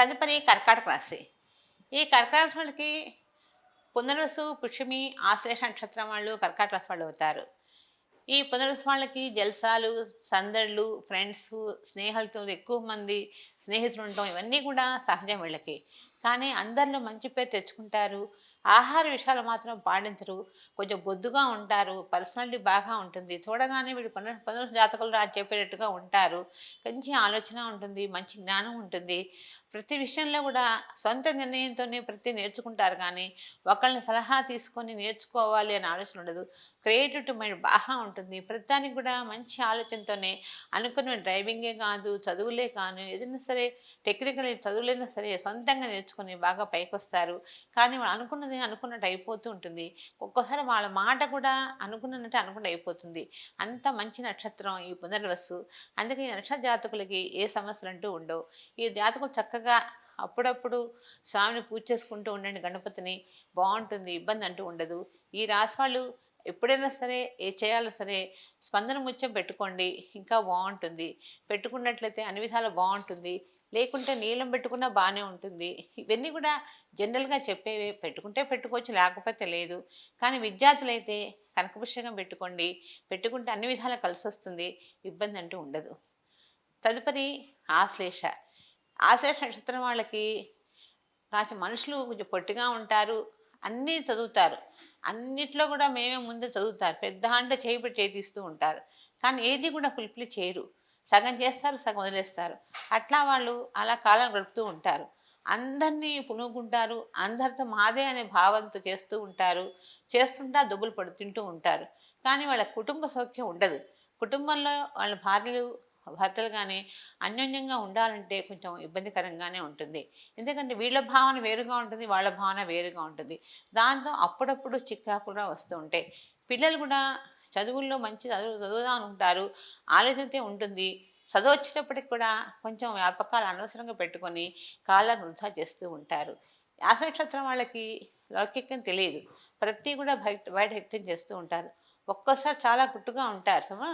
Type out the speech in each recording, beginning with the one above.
తదుపరి కర్కాటక రాశి. ఈ కర్కాటక వాళ్ళకి పునరుసు పుష్యమి ఆశ్లేష నక్షత్రం వాళ్ళు కర్కాటక రాశి వాళ్ళు అవుతారు. ఈ పునరుసు వాళ్ళకి జల్సాలు సందడులు ఫ్రెండ్స్ స్నేహాలతో ఎక్కువ మంది స్నేహితులు ఉండటం ఇవన్నీ కూడా సహజం వీళ్ళకి. కానీ అందరిలో మంచి పేరు తెచ్చుకుంటారు. ఆహార విషయాలు మాత్రం పాటించరు. కొంచెం బొద్దుగా ఉంటారు. పర్సనాలిటీ బాగా ఉంటుంది. చూడగానే వీడు పునర్ పునర్ జాతకులు రా చెప్పేటట్టుగా ఉంటారు. మంచి ఆలోచన ఉంటుంది. మంచి జ్ఞానం ఉంటుంది. ప్రతి విషయంలో కూడా సొంత నిర్ణయంతోనే ప్రతి నేర్చుకుంటారు కానీ ఒకళ్ళని సలహా తీసుకొని నేర్చుకోవాలి అనే ఆలోచన ఉండదు. క్రియేటివ్ మైండ్ బాగా ఉంటుంది. ప్రతిదానికి కూడా మంచి ఆలోచనతోనే అనుకున్న డ్రైవింగే కాదు చదువులే కాను ఏదైనా సరే టెక్నికల్ చదువులైనా సరే సొంతంగా నేర్చుకొని బాగా పైకి వస్తారు కానీ వాళ్ళు అనుకున్నది అనుకున్నట్టు అయిపోతూ ఉంటుంది. ఒక్కోసారి వాళ్ళ మాట కూడా అనుకున్నట్టు అనుకున్నట్టు అయిపోతుంది. అంత మంచి నక్షత్రం ఈ పునర్వసు. అందుకే ఈ నక్షత్ర జాతకులకి ఏ సమస్యలు అంటూ ఉండవు. ఈ జాతకులు చక్కగా అప్పుడప్పుడు స్వామిని పూజ చేసుకుంటూ ఉండండి గణపతిని. బాగుంటుంది ఇబ్బంది అంటూ ఉండదు. ఈ రాశి వాళ్ళు ఎప్పుడైనా సరే ఏ చేయాలో సరే స్పందన ముత్యం పెట్టుకోండి. ఇంకా బాగుంటుంది. పెట్టుకున్నట్లయితే అన్ని విధాలు బాగుంటుంది. లేకుంటే నీలం పెట్టుకున్నా బాగానే ఉంటుంది. ఇవన్నీ కూడా జనరల్గా చెప్పేవి. పెట్టుకుంటే పెట్టుకోవచ్చు లేకపోతే లేదు. కానీ విద్యార్థులైతే కనకపుష్యకం పెట్టుకోండి. పెట్టుకుంటే అన్ని విధాలా కలిసి వస్తుంది. ఇబ్బంది అంటూ ఉండదు. తదుపరి ఆశ్లేష. ఆశ్లేష నక్షత్రం వాళ్ళకి కాస్త మనుషులు కొంచెం పొట్టిగా ఉంటారు. అన్నీ చదువుతారు. అన్నిట్లో కూడా మేమే ముందే చదువుతారు. పెద్ద అంటే చేయి పెట్టి చేతిస్తూ ఉంటారు. కానీ ఏది కూడా ఫుల్ఫిల్ చేయరు. సగం చేస్తారు సగం వదిలేస్తారు. అట్లా వాళ్ళు అలా కాలం గడుపుతూ ఉంటారు. అందరినీ పునుగుంటారు అందరితో మాదే అనే భావంతో చేస్తూ ఉంటారు. చేస్తుంటా దుబ్బులు పడు తింటూ ఉంటారు. కానీ వాళ్ళ కుటుంబ సౌఖ్యం ఉండదు. కుటుంబంలో వాళ్ళ భార్యలు భర్తలు కానీ అన్యోన్యంగా ఉండాలంటే కొంచెం ఇబ్బందికరంగానే ఉంటుంది. ఎందుకంటే వీళ్ళ భావన వేరుగా ఉంటుంది వాళ్ళ భావన వేరుగా ఉంటుంది. దాంతో అప్పుడప్పుడు చిక్కాకు కూడా వస్తూ ఉంటాయి. పిల్లలు కూడా చదువుల్లో మంచి చదువు చదువుదాం అనుకుంటారు ఆలోచనతే ఉంటుంది. చదువు కూడా కొంచెం వ్యాపకాలు అనవసరంగా పెట్టుకొని కాళ్ళను వృధా చేస్తూ ఉంటారు. యాస నక్షత్రం వాళ్ళకి లౌకికం తెలియదు. ప్రతి కూడా బయట బయట వ్యక్తం చేస్తూ ఉంటారు. ఒక్కోసారి చాలా గుట్టుగా ఉంటారు. సుమ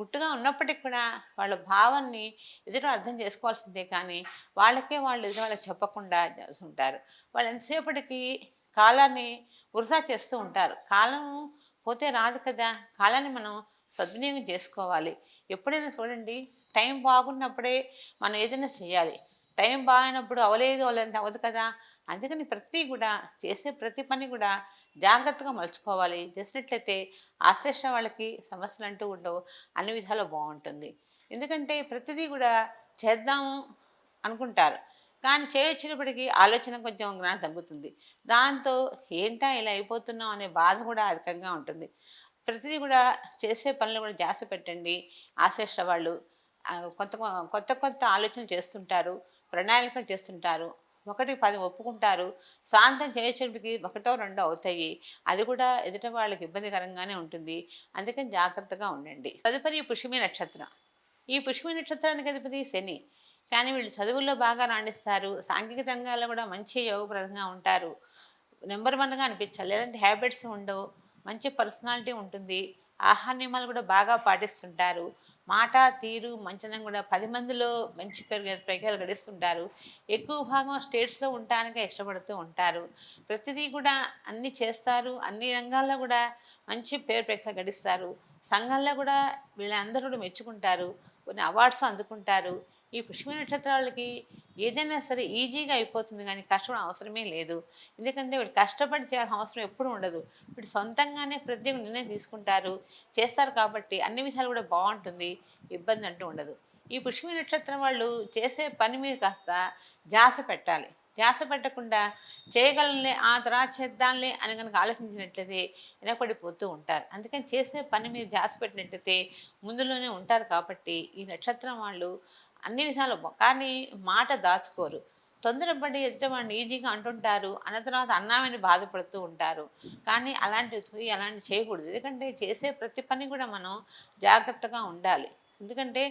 గుట్టుగా ఉన్నప్పటికి కూడా వాళ్ళ భావాన్ని ఎదురు అర్థం చేసుకోవాల్సిందే కానీ వాళ్ళకే వాళ్ళు ఎదురు వాళ్ళకి చెప్పకుండా ఉంటారు. వాళ్ళు ఎంతసేపటికి కాలాన్ని వృధా చేస్తూ ఉంటారు. కాలం పోతే రాదు కదా. కాలాన్ని మనం సద్వినియోగం చేసుకోవాలి. ఎప్పుడైనా చూడండి టైం బాగున్నప్పుడే మనం ఏదైనా చేయాలి. టైం బాగానప్పుడు అవలేదు వాళ్ళంటే అవ్వదు కదా. అందుకని ప్రతి కూడా చేసే ప్రతి పని కూడా జాగ్రత్తగా మలుచుకోవాలి. చేసినట్లయితే ఆశ్లేష వాళ్ళకి సమస్యలు అంటూ ఉండవు. అన్ని విధాలు బాగుంటుంది. ఎందుకంటే ప్రతిదీ కూడా చేద్దాము అనుకుంటారు. కానీ చేయొచ్చినప్పటికీ ఆలోచన కొంచెం జ్ఞానం తగ్గుతుంది. దాంతో ఏంటా ఇలా అయిపోతున్నాం అనే బాధ కూడా అధికంగా ఉంటుంది. ప్రతిదీ కూడా చేసే పనులు కూడా జాస పెట్టండి. ఆశ్లేష వాళ్ళు కొంత కొత్త కొత్త కొత్త ఆలోచన చేస్తుంటారు. ప్రణాళికలు చేస్తుంటారు. ఒకటి పది ఒప్పుకుంటారు. శాంతం చేయడానికి ఒకటో రెండో అవుతాయి. అది కూడా ఎదుట వాళ్ళకి ఇబ్బందికరంగానే ఉంటుంది. అందుకని జాగ్రత్తగా ఉండండి. తదుపరి పుష్యమి నక్షత్రం. ఈ పుష్యమి నక్షత్రానికి అధిపతి శని. కానీ వీళ్ళు చదువుల్లో బాగా రాణిస్తారు. సాంఘిక రంగాల్లో కూడా మంచి యోగప్రదంగా ఉంటారు. నెంబర్ వన్గా అనిపించాలి. ఎలాంటి హ్యాబిట్స్ ఉండవు. మంచి పర్సనాలిటీ ఉంటుంది. ఆహార నియమాలు కూడా బాగా పాటిస్తుంటారు. మాట తీరు మంచనం కూడా పది మందిలో మంచి పేరు ప్రజలు గడిస్తుంటారు. ఎక్కువ భాగం స్టేట్స్లో ఉండటానికే ఇష్టపడుతూ ఉంటారు. ప్రతిదీ కూడా అన్ని చేస్తారు. అన్ని రంగాల్లో కూడా మంచి పేరు ప్రజలు గడిస్తారు. సంఘాల్లో కూడా వీళ్ళందరూ కూడా మెచ్చుకుంటారు. కొన్ని అవార్డ్స్ అందుకుంటారు. ఈ పుష్మి నక్షత్రాలకి ఏదైనా సరే ఈజీగా అయిపోతుంది కానీ కష్టపడ అవసరమే లేదు. ఎందుకంటే వీడు కష్టపడి చేయాల్సిన అవసరం ఎప్పుడూ ఉండదు. వీడు సొంతంగానే ప్రతి నిర్ణయం తీసుకుంటారు చేస్తారు కాబట్టి అన్ని విషయాలు కూడా బాగుంటుంది ఇబ్బంది అంటూ ఉండదు. ఈ పుష్మి నక్షత్రం వాళ్ళు చేసే పని మీద కాస్త జాస పెట్టాలి. ధ్యాస పెట్టకుండా చేయగలనే ఆ తర్వాత చేద్దాంలే అని కనుక ఆలోచించినట్లయితే వెనకబడిపోతూ ఉంటారు. అందుకని చేసే పని మీద ధ్యాస పెట్టినట్లయితే ముందులోనే ఉంటారు కాబట్టి ఈ నక్షత్రం వాళ్ళు అన్ని విధాలు కానీ మాట దాచుకోరు. తొందరపడి ఎదుటివాడిని ఈజీగా అంటుంటారు. అన్న తర్వాత అన్నామని బాధపడుతూ ఉంటారు. కానీ అలాంటివి అలాంటి చేయకూడదు. ఎందుకంటే చేసే ప్రతి పని కూడా మనం జాగ్రత్తగా ఉండాలి. ఎందుకంటే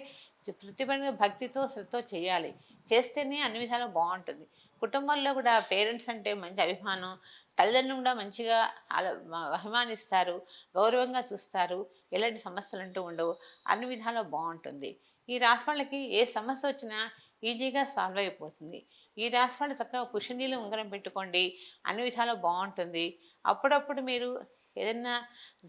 ప్రతి పని భక్తితో శ్రద్ధతో చేయాలి. చేస్తేనే అన్ని విధాలు బాగుంటుంది. కుటుంబంలో కూడా పేరెంట్స్ అంటే మంచి అభిమానం. తల్లిదండ్రులు కూడా మంచిగా అభిమానిస్తారు. గౌరవంగా చూస్తారు. ఎలాంటి సమస్యలు అంటూ ఉండవు. అన్ని విధాలు బాగుంటుంది. ఈ రాశి వాళ్ళకి ఏ సమస్య వచ్చినా ఈజీగా సాల్వ్ అయిపోతుంది. ఈ రాశి వాళ్ళు చక్కగా పుష్యనీళ్ళు ఉంగరం పెట్టుకోండి. అన్ని విధాలు బాగుంటుంది. అప్పుడప్పుడు మీరు ఏదైనా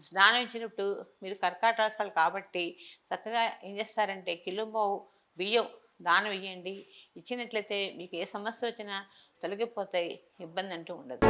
స్నానం ఇచ్చినప్పుడు మీరు కర్కాట రాశి వాళ్ళు కాబట్టి చక్కగా ఏం చేస్తారంటే కిలోబావు బియ్యం దానం ఇవ్వండి ఇచ్చినట్లయితే మీకు ఏ సమస్య వచ్చినా తొలగిపోతాయి. ఇబ్బంది అంటూ ఉండదు.